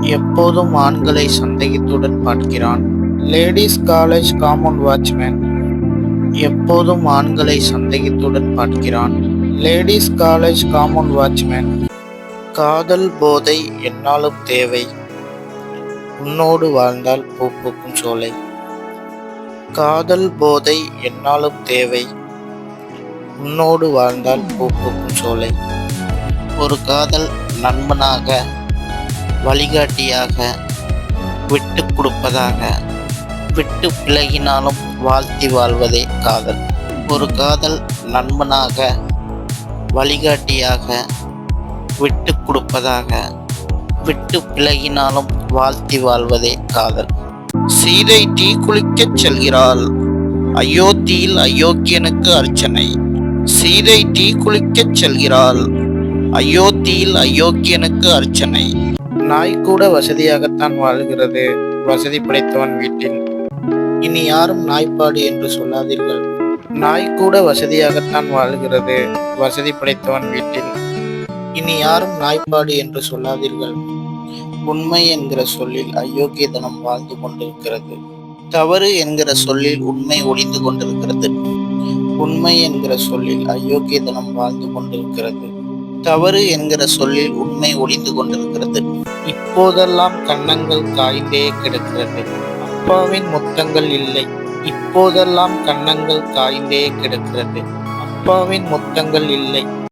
எப்போதும் ஆண்களை சந்தேகத்துடன் பார்க்கிறான். லேடிஸ் காலேஜ் காமன் வாட்ச்மேன் எப்போதும் ஆண்களை சந்தேகத்துடன் பார்க்கிறான். லேடிஸ் காலேஜ் காமன் வாட்ச்மேன் காதல் போதை என்னாலும் தேவை. உன்னோடு வாழ்ந்தால் பூபோக்கும் சோலை. காதல் போதை என்னாலும் தேவை. உன்னோடு வாழ்ந்தால் பூப்புக்கும் சோலை. ஒரு காதல் நண்பனாக வழிகாட்டியாக விட்டு கொடுப்பதாக விட்டு விலகினாலும் வாழ்த்தி வாழ்வதே காதல். ஒரு காதல் நண்பனாக வழிகாட்டியாக விட்டு கொடுப்பதாக விட்டு விலகினாலும் வாழ்த்தி வாழ்வதே காதல். சீதை தீ குளிக்கச் செல்கிறாள். அயோத்தியில் அயோக்கியனுக்கு அர்ச்சனை. சீதை தீ குளிக்கச் செல்கிறாள். அயோத்தியில் அயோக்கியனுக்கு அர்ச்சனை. நாய் கூட வசதியாகத்தான் வாழ்கிறது. வசதி படைத்தவன் வீட்டில். இனி யாரும் நாய்ப்பாடு என்று சொல்லாதீர்கள். நாய் கூட வசதியாகத்தான் வாழ்கிறது. வசதி படைத்தவன் வீட்டில். இனி யாரும் நாய்ப்பாடு என்று சொல்லாதீர்கள். உண்மை என்கிற சொல்லில் அயோக்கியதனம் வாழ்ந்து கொண்டிருக்கிறது. தவறு என்கிற சொல்லில் உண்மை ஒளிந்து கொண்டிருக்கிறது. உண்மை என்கிற சொல்லில் அயோக்கியதனம் வாழ்ந்து கொண்டிருக்கிறது. தவறு என்கிற சொல்லில் உண்மை ஒளிந்து கொண்டிருக்கிறது. இப்போதெல்லாம் கன்னங்கள் காய்ந்தே கிடக்கிறது. அப்பாவின் முத்தங்கள் இல்லை. இப்போதெல்லாம் கன்னங்கள் காய்ந்தே கிடக்கிறது. அப்பாவின் முத்தங்கள் இல்லை.